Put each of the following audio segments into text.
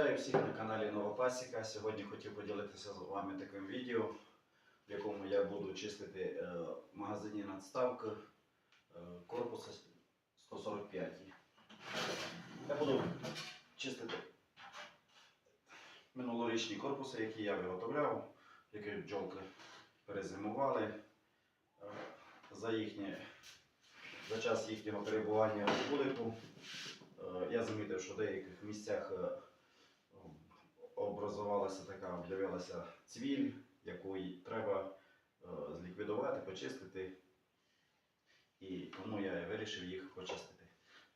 Вітаю всіх на каналі Нова Пасіка. Сьогодні хотів поділитися з вами таким відео, в якому я буду чистити е, магазині надставки е, корпуса 145. Я буду чистити минулорічні корпуси, які я виготовляв, які бджолки перезимували. Е, За, їхнє, за час їхнього перебування в Е, Я замітив, що в деяких місцях образувалася така, об'явилася цвіль, яку треба е, зліквідувати, почистити. І тому я вирішив їх почистити.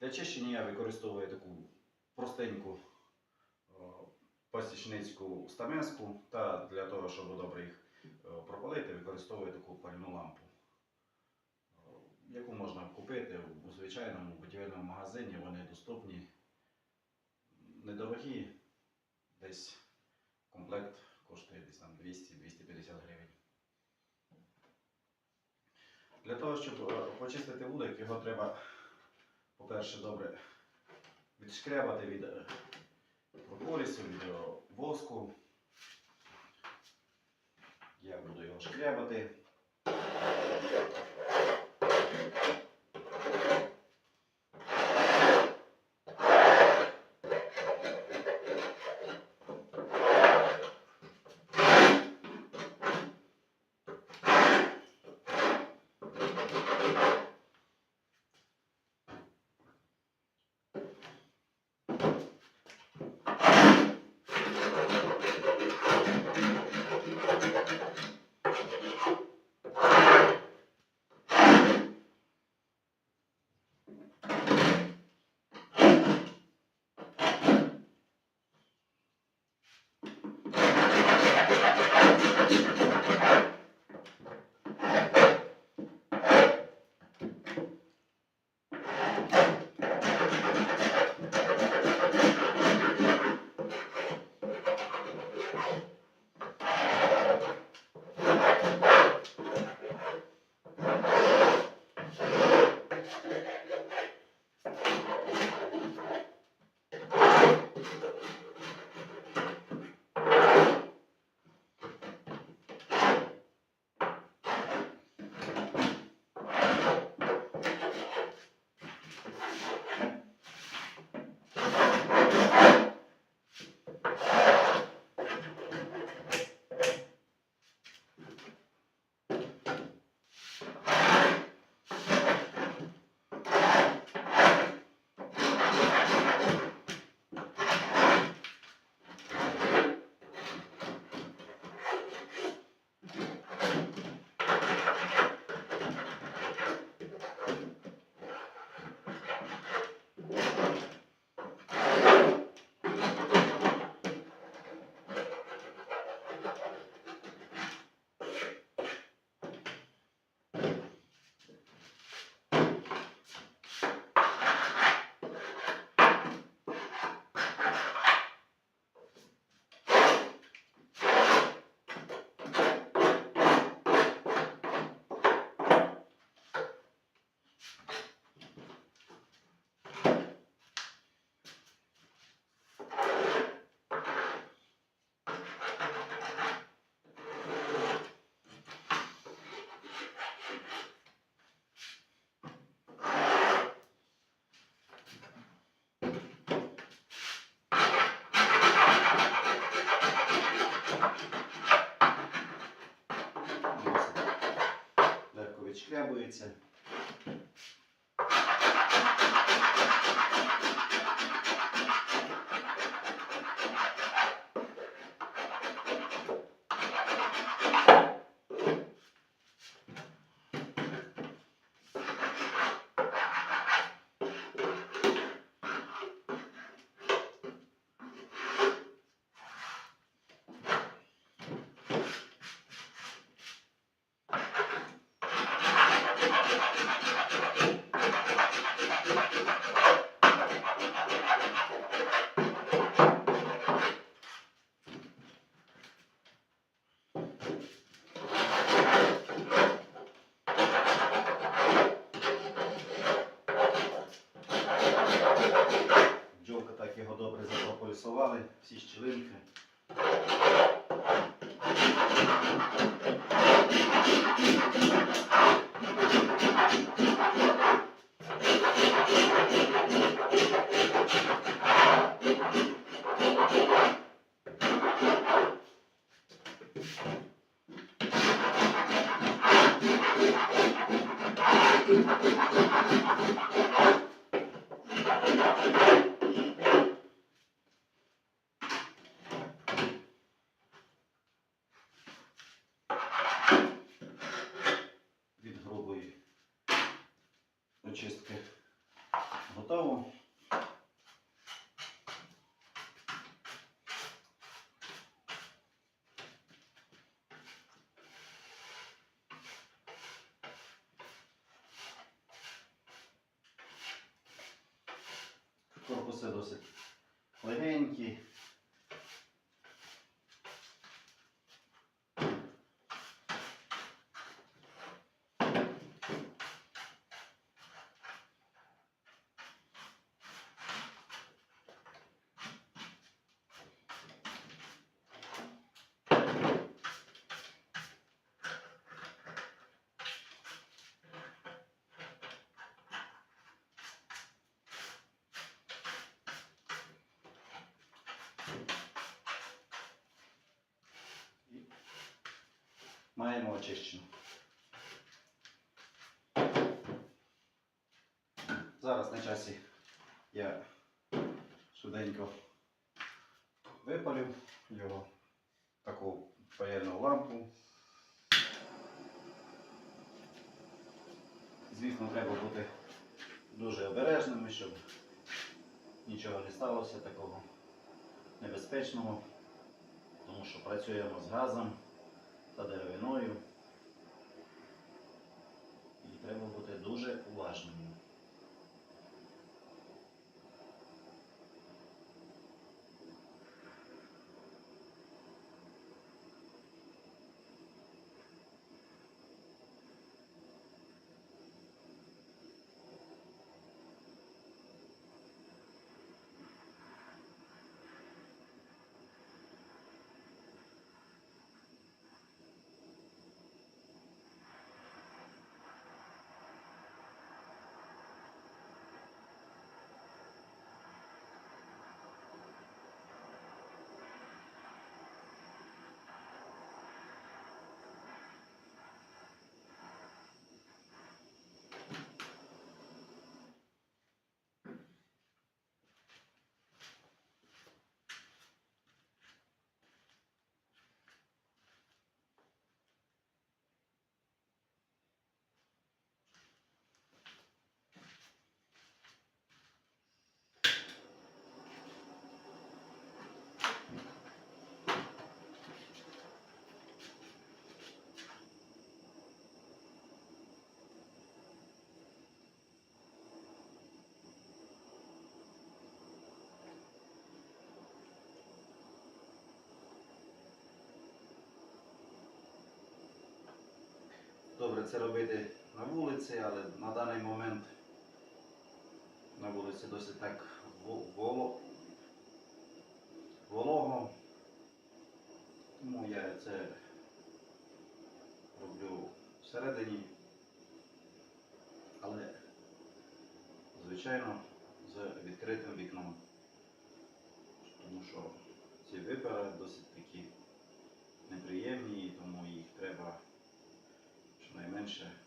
Для чищення я використовую таку простеньку е, пасічницьку стамеску та для того, щоб добре їх е, пропалити, використовую таку пальну лампу яку можна купити у звичайному будівельному магазині, вони доступні, недорогі, десь комплект коштує десь там 200-250 гривень. Для того, щоб е, почистити вулик, його треба, по-перше, добре відшкрябати від е, пропорісу, від воску. Я буду його шкрябати. реагується. порисували всі щілинки. Thank you. Готово. Корпуси досить легенькі. Маємо очищено. Зараз на часі я швиденько випалю його таку паяльну лампу. Звісно, треба бути дуже обережними, щоб нічого не сталося такого небезпечного, тому що працюємо з газом та деревиною. І треба бути дуже уважними. Добре це робити на вулиці, але на даний момент на вулиці досить так воло, волого. Тому я це роблю всередині. Але, звичайно, з відкритим вікном. Тому що adventure.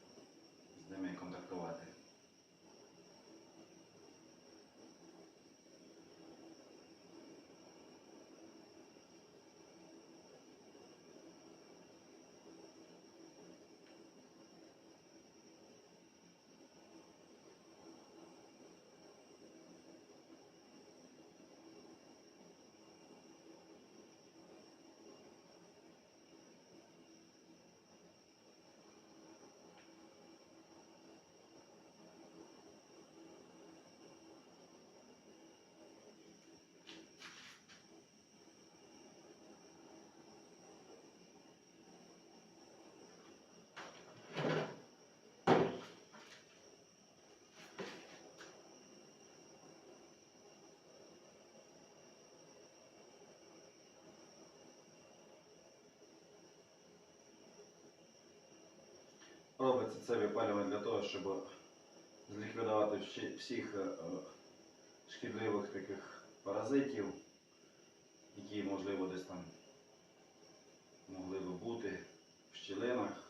робиться це випалювання для того, щоб зліквідувати всіх е, шкідливих таких паразитів, які, можливо, десь там могли би бути в щілинах.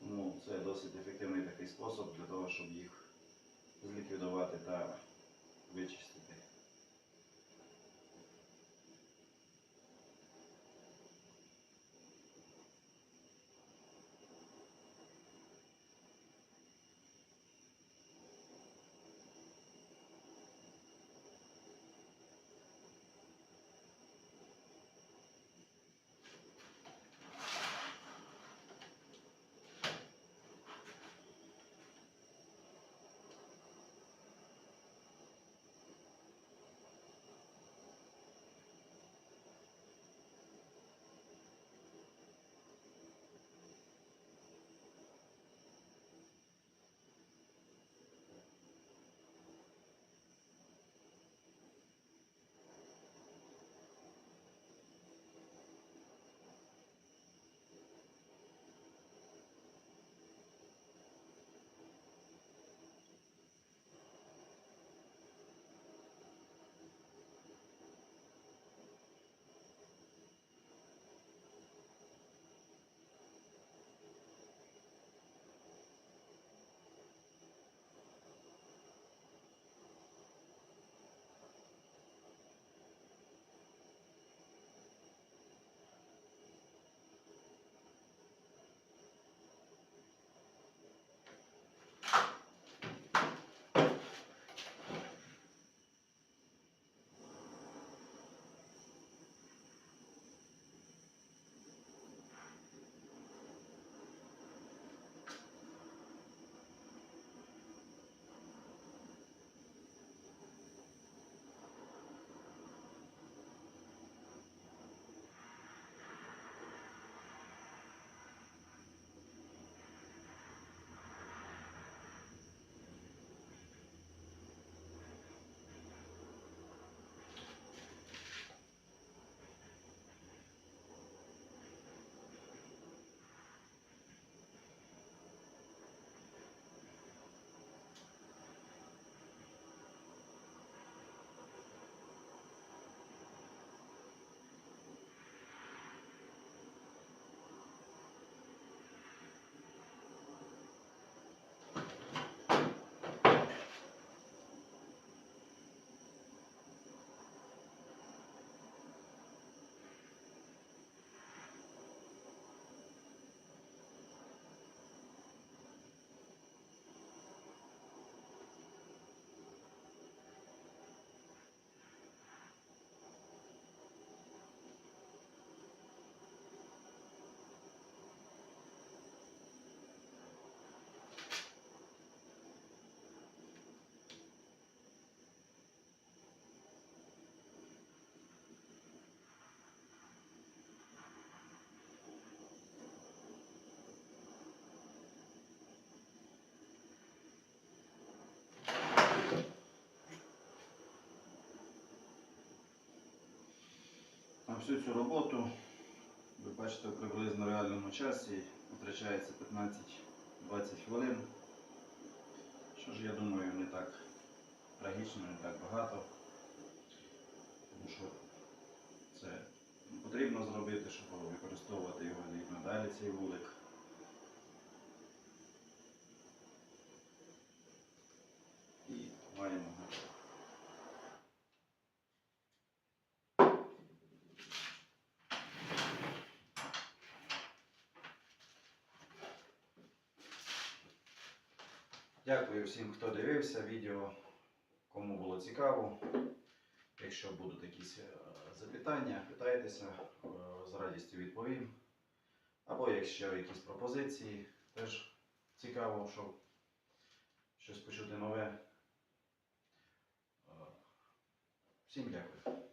Тому це досить ефективний такий спосіб для того, щоб їх зліквідувати та вичистити. Всю цю роботу, ви бачите, в приблизно реальному часі витрачається 15-20 хвилин. Що ж, я думаю, не так трагічно, не так багато. Тому що це потрібно зробити, щоб використовувати його і надалі цей вулик. І маємо готово. Дякую всім, хто дивився відео. Кому було цікаво. Якщо будуть якісь е, запитання, питайтеся, е, з радістю відповім. Або якщо якісь пропозиції, теж цікаво, щоб щось почути нове. Е, Всім дякую.